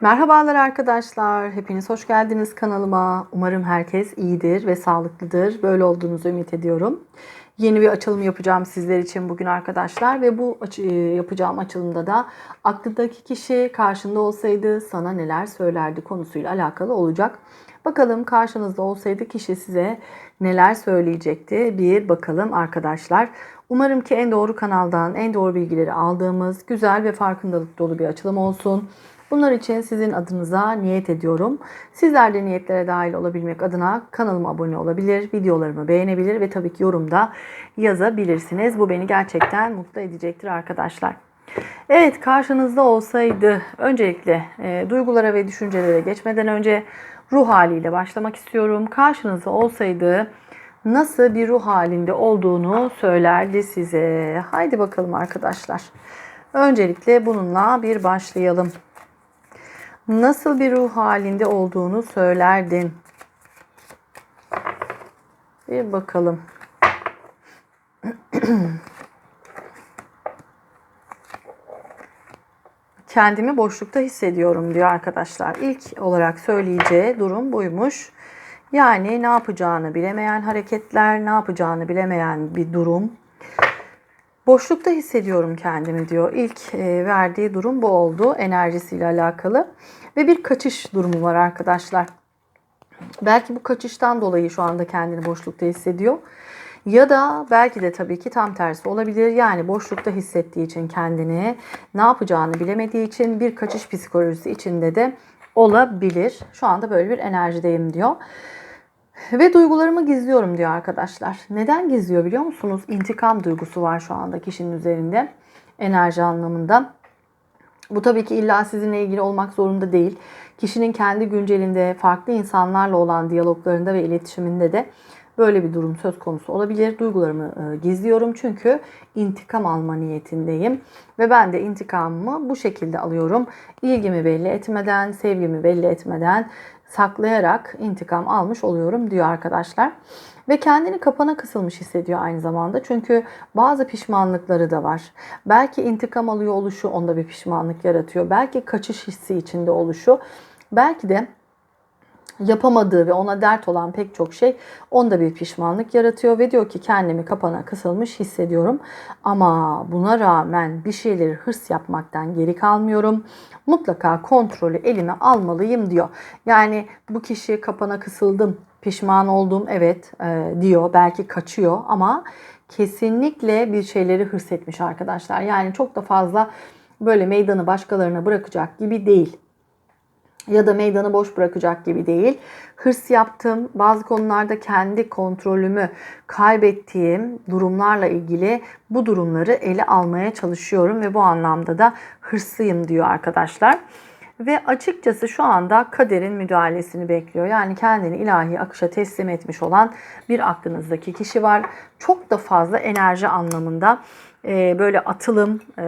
Merhabalar arkadaşlar. Hepiniz hoş geldiniz kanalıma. Umarım herkes iyidir ve sağlıklıdır. Böyle olduğunuzu ümit ediyorum. Yeni bir açılım yapacağım sizler için bugün arkadaşlar ve bu e, yapacağım açılımda da aklındaki kişi karşında olsaydı sana neler söylerdi konusuyla alakalı olacak. Bakalım karşınızda olsaydı kişi size neler söyleyecekti bir bakalım arkadaşlar. Umarım ki en doğru kanaldan en doğru bilgileri aldığımız güzel ve farkındalık dolu bir açılım olsun. Bunlar için sizin adınıza niyet ediyorum. Sizler de niyetlere dahil olabilmek adına kanalıma abone olabilir, videolarımı beğenebilir ve tabii ki yorumda yazabilirsiniz. Bu beni gerçekten mutlu edecektir arkadaşlar. Evet karşınızda olsaydı öncelikle e, duygulara ve düşüncelere geçmeden önce ruh haliyle başlamak istiyorum. Karşınızda olsaydı nasıl bir ruh halinde olduğunu söylerdi size. Haydi bakalım arkadaşlar. Öncelikle bununla bir başlayalım. Nasıl bir ruh halinde olduğunu söylerdin. Bir bakalım. Kendimi boşlukta hissediyorum diyor arkadaşlar. İlk olarak söyleyeceği durum buymuş. Yani ne yapacağını bilemeyen hareketler, ne yapacağını bilemeyen bir durum. Boşlukta hissediyorum kendimi diyor. İlk e, verdiği durum bu oldu enerjisiyle alakalı. Ve bir kaçış durumu var arkadaşlar. Belki bu kaçıştan dolayı şu anda kendini boşlukta hissediyor. Ya da belki de tabii ki tam tersi olabilir. Yani boşlukta hissettiği için kendini ne yapacağını bilemediği için bir kaçış psikolojisi içinde de olabilir. Şu anda böyle bir enerjideyim diyor. Ve duygularımı gizliyorum diyor arkadaşlar. Neden gizliyor biliyor musunuz? İntikam duygusu var şu anda kişinin üzerinde enerji anlamında. Bu tabii ki illa sizinle ilgili olmak zorunda değil. Kişinin kendi güncelinde farklı insanlarla olan diyaloglarında ve iletişiminde de böyle bir durum söz konusu olabilir. Duygularımı e, gizliyorum çünkü intikam alma niyetindeyim ve ben de intikamımı bu şekilde alıyorum. İlgimi belli etmeden, sevgimi belli etmeden saklayarak intikam almış oluyorum diyor arkadaşlar. Ve kendini kapana kısılmış hissediyor aynı zamanda. Çünkü bazı pişmanlıkları da var. Belki intikam alıyor oluşu onda bir pişmanlık yaratıyor. Belki kaçış hissi içinde oluşu. Belki de yapamadığı ve ona dert olan pek çok şey onda bir pişmanlık yaratıyor ve diyor ki kendimi kapana kısılmış hissediyorum ama buna rağmen bir şeyleri hırs yapmaktan geri kalmıyorum. Mutlaka kontrolü elime almalıyım diyor. Yani bu kişi kapana kısıldım, pişman oldum evet e, diyor. Belki kaçıyor ama kesinlikle bir şeyleri hırs etmiş arkadaşlar. Yani çok da fazla böyle meydanı başkalarına bırakacak gibi değil ya da meydanı boş bırakacak gibi değil. Hırs yaptım. Bazı konularda kendi kontrolümü kaybettiğim durumlarla ilgili bu durumları ele almaya çalışıyorum ve bu anlamda da hırslıyım diyor arkadaşlar. Ve açıkçası şu anda kaderin müdahalesini bekliyor. Yani kendini ilahi akışa teslim etmiş olan bir aklınızdaki kişi var. Çok da fazla enerji anlamında böyle atılım, e,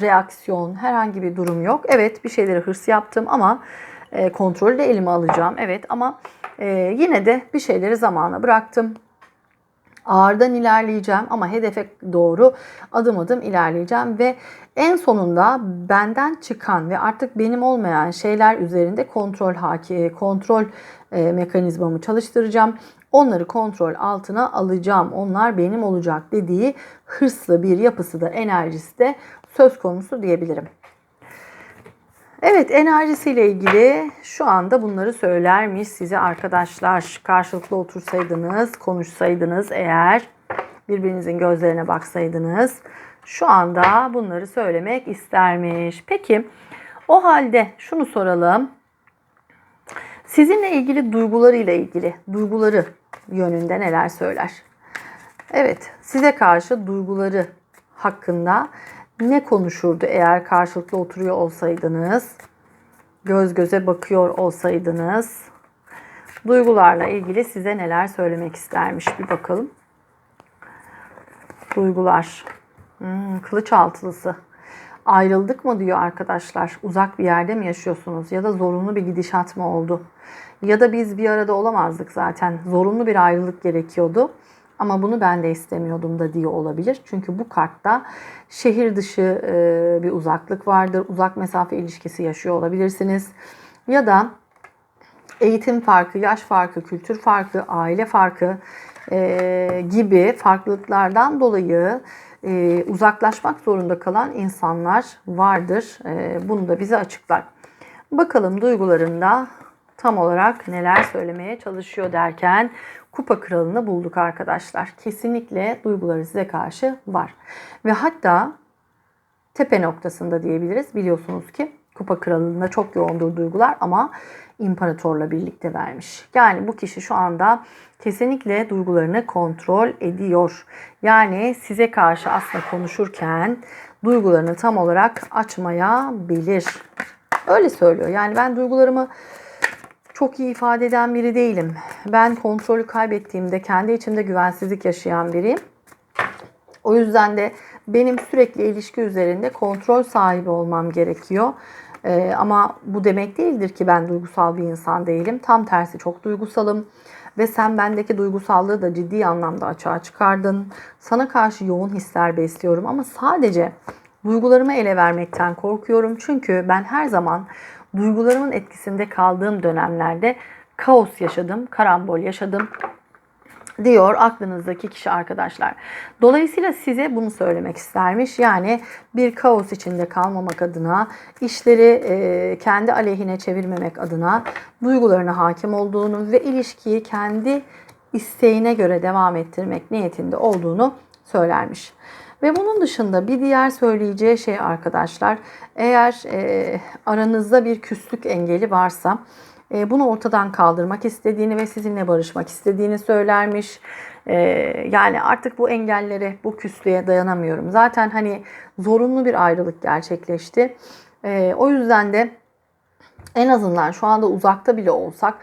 reaksiyon herhangi bir durum yok. Evet bir şeyleri hırs yaptım ama e, kontrolü de elime alacağım. Evet ama e, yine de bir şeyleri zamana bıraktım. Ağırdan ilerleyeceğim ama hedefe doğru adım adım ilerleyeceğim ve en sonunda benden çıkan ve artık benim olmayan şeyler üzerinde kontrol haki kontrol e, mekanizmamı çalıştıracağım. Onları kontrol altına alacağım. Onlar benim olacak dediği hırslı bir yapısı da enerjisi de söz konusu diyebilirim. Evet enerjisiyle ilgili şu anda bunları söylermiş size arkadaşlar. Karşılıklı otursaydınız, konuşsaydınız eğer birbirinizin gözlerine baksaydınız şu anda bunları söylemek istermiş. Peki o halde şunu soralım. Sizinle ilgili duygularıyla ilgili, duyguları yönünde neler söyler? Evet, size karşı duyguları hakkında ne konuşurdu eğer karşılıklı oturuyor olsaydınız? Göz göze bakıyor olsaydınız? Duygularla ilgili size neler söylemek istermiş bir bakalım. Duygular. Hmm, kılıç altılısı. Ayrıldık mı diyor arkadaşlar. Uzak bir yerde mi yaşıyorsunuz? Ya da zorunlu bir gidişat mı oldu? Ya da biz bir arada olamazdık zaten. Zorunlu bir ayrılık gerekiyordu. Ama bunu ben de istemiyordum da diye olabilir. Çünkü bu kartta şehir dışı e, bir uzaklık vardır. Uzak mesafe ilişkisi yaşıyor olabilirsiniz. Ya da eğitim farkı, yaş farkı, kültür farkı, aile farkı e, gibi farklılıklardan dolayı e, uzaklaşmak zorunda kalan insanlar vardır. Bunu da bize açıklar. Bakalım duygularında tam olarak neler söylemeye çalışıyor derken kupa kralını bulduk arkadaşlar. Kesinlikle duyguları size karşı var. Ve hatta tepe noktasında diyebiliriz. Biliyorsunuz ki kupa kralında çok yoğundur duygular ama imparatorla birlikte vermiş. Yani bu kişi şu anda kesinlikle duygularını kontrol ediyor. Yani size karşı aslında konuşurken duygularını tam olarak açmayabilir. Öyle söylüyor. Yani ben duygularımı çok iyi ifade eden biri değilim. Ben kontrolü kaybettiğimde kendi içimde güvensizlik yaşayan biriyim. O yüzden de benim sürekli ilişki üzerinde kontrol sahibi olmam gerekiyor. Ee, ama bu demek değildir ki ben duygusal bir insan değilim. Tam tersi çok duygusalım. Ve sen bendeki duygusallığı da ciddi anlamda açığa çıkardın. Sana karşı yoğun hisler besliyorum ama sadece duygularımı ele vermekten korkuyorum. Çünkü ben her zaman duygularımın etkisinde kaldığım dönemlerde kaos yaşadım, karambol yaşadım diyor aklınızdaki kişi arkadaşlar. Dolayısıyla size bunu söylemek istermiş. Yani bir kaos içinde kalmamak adına, işleri e, kendi aleyhine çevirmemek adına duygularına hakim olduğunu ve ilişkiyi kendi isteğine göre devam ettirmek niyetinde olduğunu söylermiş. Ve bunun dışında bir diğer söyleyeceği şey arkadaşlar, eğer e, aranızda bir küslük engeli varsa e, bunu ortadan kaldırmak istediğini ve sizinle barışmak istediğini söylermiş. E, yani artık bu engellere, bu küslüğe dayanamıyorum. Zaten hani zorunlu bir ayrılık gerçekleşti. E, o yüzden de en azından şu anda uzakta bile olsak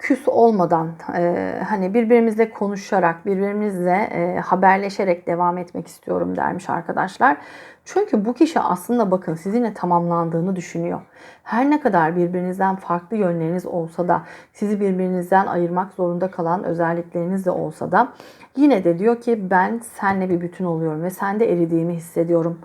küs olmadan e, hani birbirimizle konuşarak, birbirimizle e, haberleşerek devam etmek istiyorum dermiş arkadaşlar. Çünkü bu kişi aslında bakın sizinle tamamlandığını düşünüyor. Her ne kadar birbirinizden farklı yönleriniz olsa da, sizi birbirinizden ayırmak zorunda kalan özellikleriniz de olsa da yine de diyor ki ben senle bir bütün oluyorum ve sende eridiğimi hissediyorum.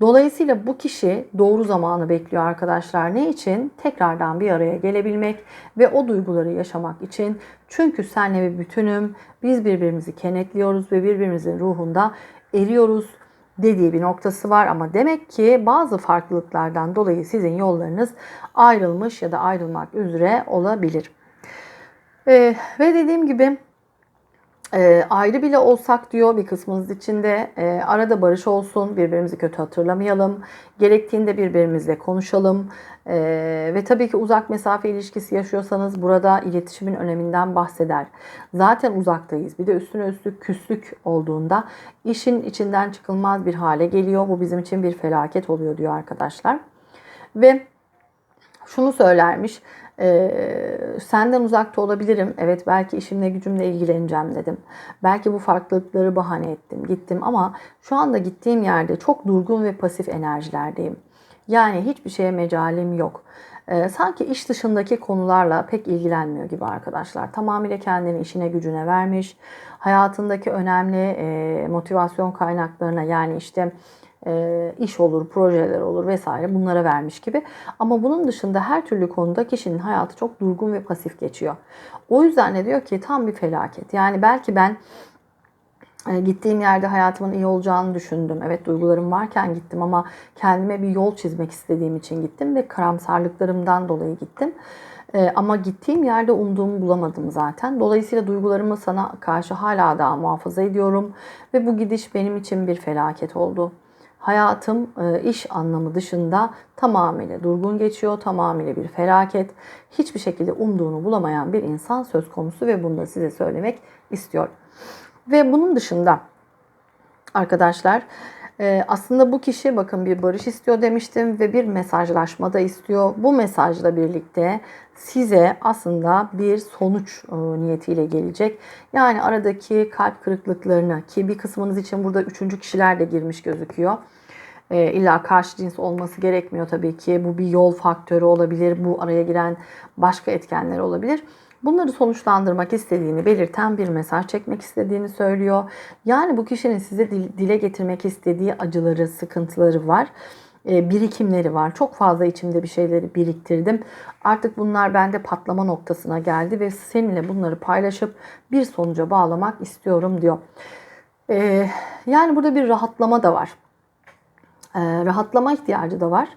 Dolayısıyla bu kişi doğru zamanı bekliyor arkadaşlar. Ne için? Tekrardan bir araya gelebilmek ve o duyguları yaşamak için. Çünkü senle bir bütünüm. Biz birbirimizi kenetliyoruz ve birbirimizin ruhunda eriyoruz dediği bir noktası var ama demek ki bazı farklılıklardan dolayı sizin yollarınız ayrılmış ya da ayrılmak üzere olabilir. Ee, ve dediğim gibi e, ayrı bile olsak diyor bir kısmınız içinde e, arada barış olsun, birbirimizi kötü hatırlamayalım, gerektiğinde birbirimizle konuşalım e, ve tabii ki uzak mesafe ilişkisi yaşıyorsanız burada iletişimin öneminden bahseder. Zaten uzaktayız bir de üstüne üstlük küslük olduğunda işin içinden çıkılmaz bir hale geliyor. Bu bizim için bir felaket oluyor diyor arkadaşlar. Ve şunu söylermiş. Ee, senden uzakta olabilirim. Evet belki işimle gücümle ilgileneceğim dedim. Belki bu farklılıkları bahane ettim. Gittim ama şu anda gittiğim yerde çok durgun ve pasif enerjilerdeyim. Yani hiçbir şeye mecalim yok. Ee, sanki iş dışındaki konularla pek ilgilenmiyor gibi arkadaşlar. Tamamıyla kendini işine gücüne vermiş. Hayatındaki önemli e, motivasyon kaynaklarına yani işte iş olur, projeler olur vesaire bunlara vermiş gibi. Ama bunun dışında her türlü konuda kişinin hayatı çok durgun ve pasif geçiyor. O yüzden de diyor ki tam bir felaket. Yani belki ben e, Gittiğim yerde hayatımın iyi olacağını düşündüm. Evet duygularım varken gittim ama kendime bir yol çizmek istediğim için gittim ve karamsarlıklarımdan dolayı gittim. Ee, ama gittiğim yerde umduğumu bulamadım zaten. Dolayısıyla duygularımı sana karşı hala daha muhafaza ediyorum. Ve bu gidiş benim için bir felaket oldu. Hayatım e, iş anlamı dışında tamamıyla durgun geçiyor, tamamıyla bir felaket. Hiçbir şekilde umduğunu bulamayan bir insan söz konusu ve bunu da size söylemek istiyorum. Ve bunun dışında arkadaşlar e, aslında bu kişi bakın bir barış istiyor demiştim ve bir mesajlaşma da istiyor. Bu mesajla birlikte size aslında bir sonuç e, niyetiyle gelecek. Yani aradaki kalp kırıklıklarını ki bir kısmınız için burada üçüncü kişiler de girmiş gözüküyor. E, illa karşı cins olması gerekmiyor tabii ki. Bu bir yol faktörü olabilir. Bu araya giren başka etkenler olabilir. Bunları sonuçlandırmak istediğini belirten bir mesaj çekmek istediğini söylüyor. Yani bu kişinin size dile getirmek istediği acıları, sıkıntıları var e, birikimleri var. Çok fazla içimde bir şeyleri biriktirdim. Artık bunlar bende patlama noktasına geldi ve seninle bunları paylaşıp bir sonuca bağlamak istiyorum diyor. E, yani burada bir rahatlama da var. E, rahatlama ihtiyacı da var.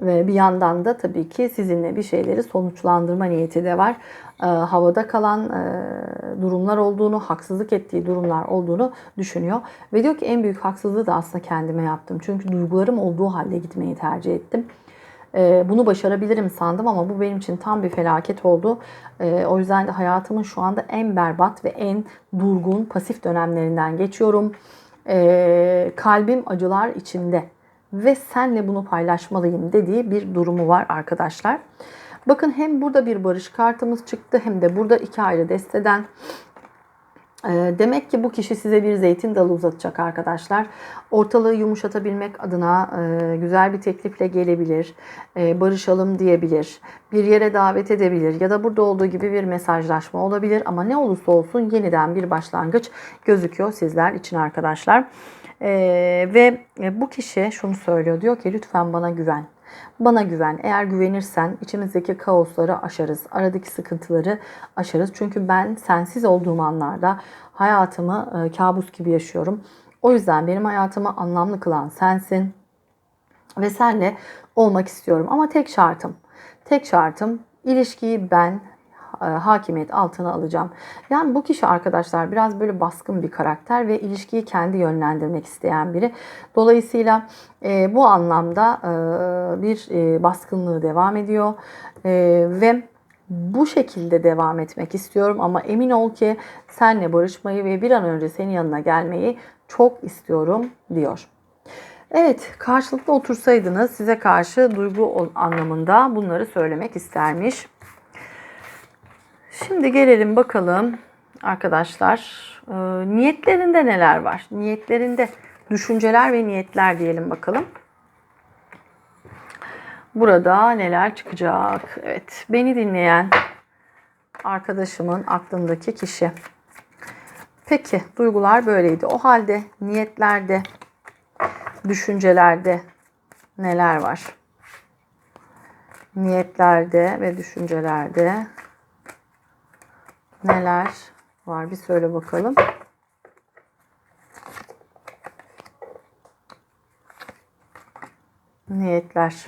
Ve bir yandan da tabii ki sizinle bir şeyleri sonuçlandırma niyeti de var. E, havada kalan e, durumlar olduğunu, haksızlık ettiği durumlar olduğunu düşünüyor. Ve diyor ki en büyük haksızlığı da aslında kendime yaptım. Çünkü duygularım olduğu halde gitmeyi tercih ettim. E, bunu başarabilirim sandım ama bu benim için tam bir felaket oldu. O yüzden de hayatımın şu anda en berbat ve en durgun, pasif dönemlerinden geçiyorum. Kalbim acılar içinde ve senle bunu paylaşmalıyım dediği bir durumu var arkadaşlar. Bakın hem burada bir barış kartımız çıktı hem de burada iki ayrı desteden ee, Demek ki bu kişi size bir zeytin dalı uzatacak arkadaşlar. Ortalığı yumuşatabilmek adına e, güzel bir teklifle gelebilir. E, barışalım diyebilir. Bir yere davet edebilir. Ya da burada olduğu gibi bir mesajlaşma olabilir. Ama ne olursa olsun yeniden bir başlangıç gözüküyor sizler için arkadaşlar. Ee, ve bu kişi şunu söylüyor. Diyor ki lütfen bana güven. Bana güven. Eğer güvenirsen içimizdeki kaosları aşarız. Aradaki sıkıntıları aşarız. Çünkü ben sensiz olduğum anlarda hayatımı e, kabus gibi yaşıyorum. O yüzden benim hayatımı anlamlı kılan sensin. Ve senle olmak istiyorum. Ama tek şartım. Tek şartım ilişkiyi ben e, hakimiyet altına alacağım. Yani bu kişi arkadaşlar biraz böyle baskın bir karakter ve ilişkiyi kendi yönlendirmek isteyen biri. Dolayısıyla e, bu anlamda e, bir e, baskınlığı devam ediyor e, ve bu şekilde devam etmek istiyorum ama emin ol ki senle barışmayı ve bir an önce senin yanına gelmeyi çok istiyorum diyor. Evet, karşılıklı otursaydınız size karşı duygu anlamında bunları söylemek istermiş. Şimdi gelelim bakalım arkadaşlar e, niyetlerinde neler var? Niyetlerinde düşünceler ve niyetler diyelim bakalım. Burada neler çıkacak? Evet, beni dinleyen arkadaşımın aklındaki kişi. Peki, duygular böyleydi. O halde niyetlerde, düşüncelerde neler var? Niyetlerde ve düşüncelerde neler var bir söyle bakalım. Niyetler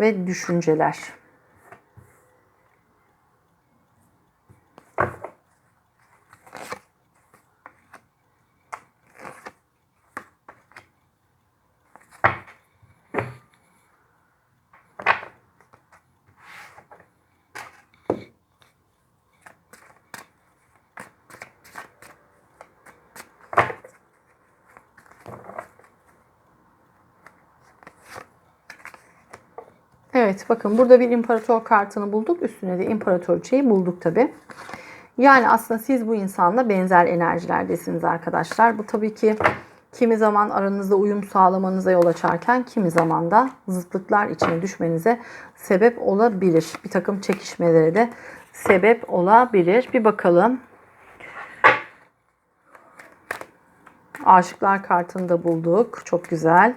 ve düşünceler. Evet bakın burada bir imparator kartını bulduk. Üstüne de imparatorçayı bulduk tabi. Yani aslında siz bu insanla benzer enerjilerdesiniz arkadaşlar. Bu tabii ki kimi zaman aranızda uyum sağlamanıza yol açarken kimi zaman da zıtlıklar içine düşmenize sebep olabilir. Bir takım çekişmelere de sebep olabilir. Bir bakalım. Aşıklar kartını da bulduk. Çok güzel.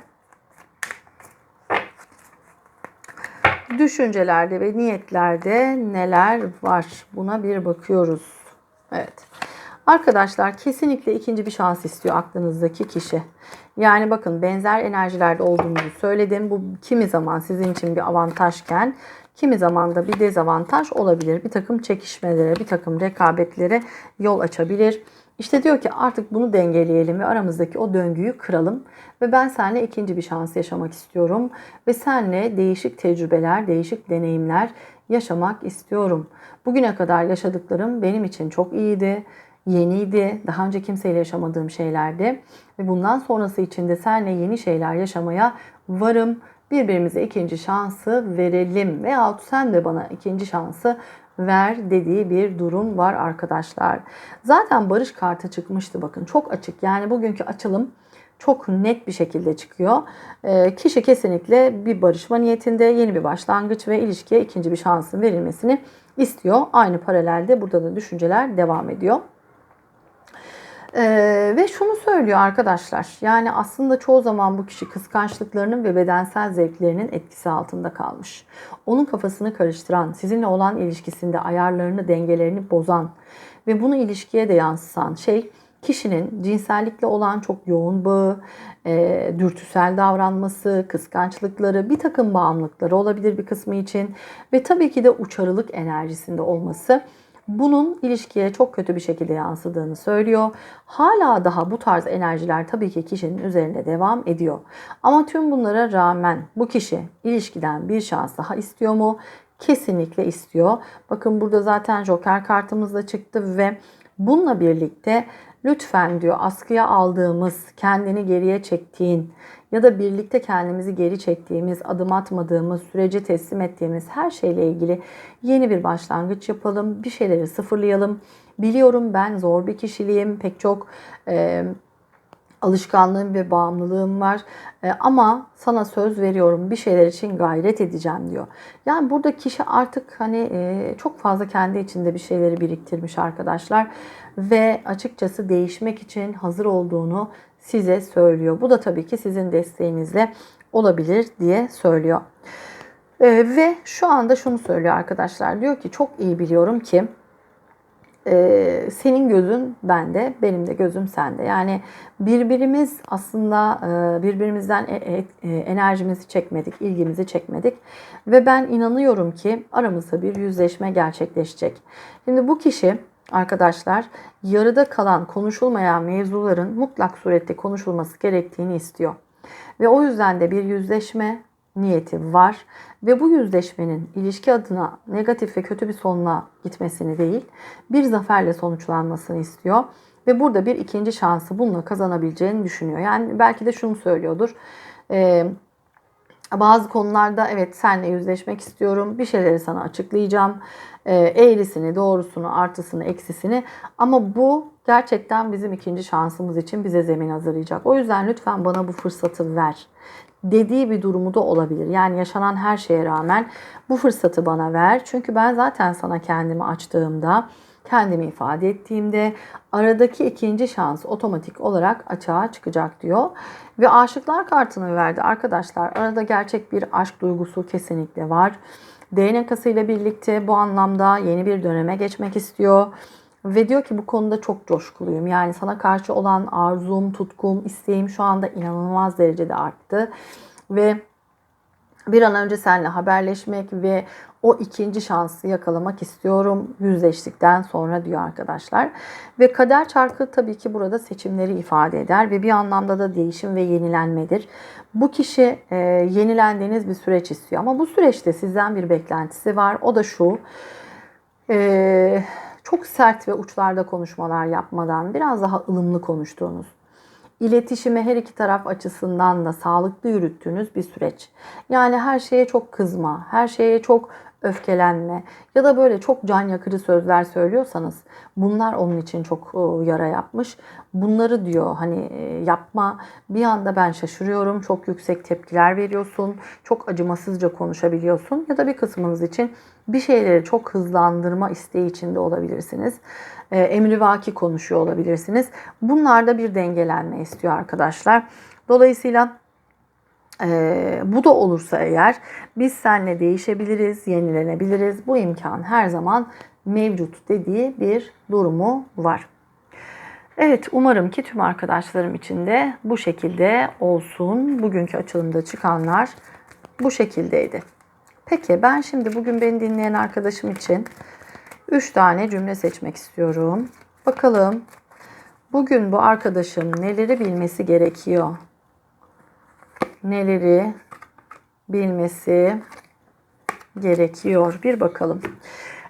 Düşüncelerde ve niyetlerde neler var? Buna bir bakıyoruz. Evet. Arkadaşlar kesinlikle ikinci bir şans istiyor aklınızdaki kişi. Yani bakın benzer enerjilerde olduğumuzu söyledim. Bu kimi zaman sizin için bir avantajken kimi zaman da bir dezavantaj olabilir. Bir takım çekişmelere, bir takım rekabetlere yol açabilir. İşte diyor ki artık bunu dengeleyelim ve aramızdaki o döngüyü kıralım. Ve ben seninle ikinci bir şans yaşamak istiyorum. Ve seninle değişik tecrübeler, değişik deneyimler yaşamak istiyorum. Bugüne kadar yaşadıklarım benim için çok iyiydi, yeniydi. Daha önce kimseyle yaşamadığım şeylerdi. Ve bundan sonrası için de seninle yeni şeyler yaşamaya varım. Birbirimize ikinci şansı verelim. Veyahut sen de bana ikinci şansı ver dediği bir durum var arkadaşlar. Zaten barış kartı çıkmıştı bakın çok açık. Yani bugünkü açılım çok net bir şekilde çıkıyor. E, kişi kesinlikle bir barışma niyetinde yeni bir başlangıç ve ilişkiye ikinci bir şansın verilmesini istiyor. Aynı paralelde burada da düşünceler devam ediyor. Ee, ve şunu söylüyor arkadaşlar. Yani aslında çoğu zaman bu kişi kıskançlıklarının ve bedensel zevklerinin etkisi altında kalmış. Onun kafasını karıştıran, sizinle olan ilişkisinde ayarlarını, dengelerini bozan ve bunu ilişkiye de yansıtan şey kişinin cinsellikle olan çok yoğun bağı, e, dürtüsel davranması, kıskançlıkları, bir takım bağımlılıkları olabilir bir kısmı için ve tabii ki de uçarılık enerjisinde olması bunun ilişkiye çok kötü bir şekilde yansıdığını söylüyor. Hala daha bu tarz enerjiler tabii ki kişinin üzerinde devam ediyor. Ama tüm bunlara rağmen bu kişi ilişkiden bir şans daha istiyor mu? Kesinlikle istiyor. Bakın burada zaten Joker kartımız da çıktı ve bununla birlikte lütfen diyor askıya aldığımız, kendini geriye çektiğin ya da birlikte kendimizi geri çektiğimiz, adım atmadığımız, sürece teslim ettiğimiz her şeyle ilgili yeni bir başlangıç yapalım. Bir şeyleri sıfırlayalım. Biliyorum ben zor bir kişiliğim. Pek çok e, alışkanlığım ve bağımlılığım var. E, ama sana söz veriyorum bir şeyler için gayret edeceğim diyor. Yani burada kişi artık hani e, çok fazla kendi içinde bir şeyleri biriktirmiş arkadaşlar ve açıkçası değişmek için hazır olduğunu size söylüyor. Bu da tabii ki sizin desteğinizle olabilir diye söylüyor. E, ve şu anda şunu söylüyor arkadaşlar. Diyor ki çok iyi biliyorum ki e, senin gözün bende, benim de gözüm sende. Yani birbirimiz aslında e, birbirimizden e, e, e, enerjimizi çekmedik, ilgimizi çekmedik. Ve ben inanıyorum ki aramızda bir yüzleşme gerçekleşecek. Şimdi bu kişi arkadaşlar yarıda kalan konuşulmayan mevzuların mutlak surette konuşulması gerektiğini istiyor. Ve o yüzden de bir yüzleşme niyeti var ve bu yüzleşmenin ilişki adına negatif ve kötü bir sonuna gitmesini değil, bir zaferle sonuçlanmasını istiyor ve burada bir ikinci şansı bununla kazanabileceğini düşünüyor. Yani belki de şunu söylüyordur. Ee, bazı konularda evet senle yüzleşmek istiyorum. Bir şeyleri sana açıklayacağım. E, eğrisini, doğrusunu, artısını, eksisini. Ama bu gerçekten bizim ikinci şansımız için bize zemin hazırlayacak. O yüzden lütfen bana bu fırsatı ver dediği bir durumu da olabilir. Yani yaşanan her şeye rağmen bu fırsatı bana ver. Çünkü ben zaten sana kendimi açtığımda, kendimi ifade ettiğimde aradaki ikinci şans otomatik olarak açığa çıkacak diyor. Ve aşıklar kartını verdi arkadaşlar. Arada gerçek bir aşk duygusu kesinlikle var. DNK'sı ile birlikte bu anlamda yeni bir döneme geçmek istiyor. Ve diyor ki bu konuda çok coşkuluyum. Yani sana karşı olan arzum, tutkum, isteğim şu anda inanılmaz derecede arttı. Ve bir an önce seninle haberleşmek ve o ikinci şansı yakalamak istiyorum yüzleştikten sonra diyor arkadaşlar. Ve kader çarkı tabii ki burada seçimleri ifade eder ve bir anlamda da değişim ve yenilenmedir. Bu kişi e, yenilendiğiniz bir süreç istiyor ama bu süreçte sizden bir beklentisi var. O da şu. E, çok sert ve uçlarda konuşmalar yapmadan biraz daha ılımlı konuştuğunuz, iletişimi her iki taraf açısından da sağlıklı yürüttüğünüz bir süreç. Yani her şeye çok kızma, her şeye çok öfkelenme ya da böyle çok can yakıcı sözler söylüyorsanız bunlar onun için çok yara yapmış. Bunları diyor hani yapma bir anda ben şaşırıyorum çok yüksek tepkiler veriyorsun çok acımasızca konuşabiliyorsun ya da bir kısmınız için bir şeyleri çok hızlandırma isteği içinde olabilirsiniz. Emrivaki konuşuyor olabilirsiniz. Bunlarda bir dengelenme istiyor arkadaşlar. Dolayısıyla ee, bu da olursa eğer biz seninle değişebiliriz, yenilenebiliriz. Bu imkan her zaman mevcut dediği bir durumu var. Evet umarım ki tüm arkadaşlarım için de bu şekilde olsun. Bugünkü açılımda çıkanlar bu şekildeydi. Peki ben şimdi bugün beni dinleyen arkadaşım için 3 tane cümle seçmek istiyorum. Bakalım bugün bu arkadaşım neleri bilmesi gerekiyor? Neleri bilmesi gerekiyor? Bir bakalım.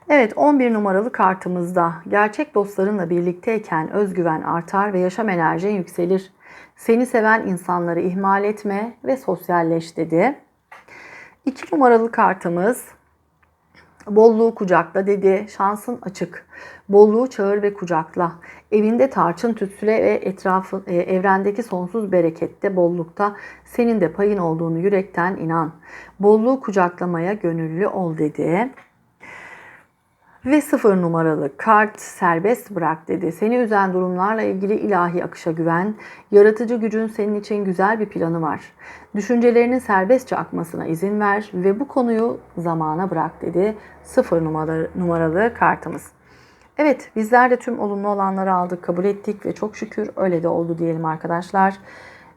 Evet 11 numaralı kartımızda gerçek dostlarınla birlikteyken özgüven artar ve yaşam enerjin yükselir. Seni seven insanları ihmal etme ve sosyalleş dedi. 2 numaralı kartımız Bolluğu kucakla dedi. Şansın açık. Bolluğu çağır ve kucakla. Evinde tarçın tütsüle ve etrafı e, evrendeki sonsuz berekette, bollukta senin de payın olduğunu yürekten inan. Bolluğu kucaklamaya gönüllü ol dedi. Ve sıfır numaralı kart serbest bırak dedi. Seni üzen durumlarla ilgili ilahi akışa güven. Yaratıcı gücün senin için güzel bir planı var. Düşüncelerinin serbestçe akmasına izin ver ve bu konuyu zamana bırak dedi. Sıfır numaralı, numaralı kartımız. Evet bizler de tüm olumlu olanları aldık, kabul ettik ve çok şükür öyle de oldu diyelim arkadaşlar.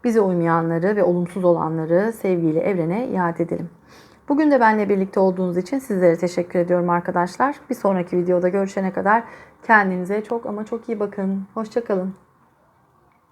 Bize uymayanları ve olumsuz olanları sevgiyle evrene iade edelim. Bugün de benimle birlikte olduğunuz için sizlere teşekkür ediyorum arkadaşlar. Bir sonraki videoda görüşene kadar kendinize çok ama çok iyi bakın. Hoşçakalın.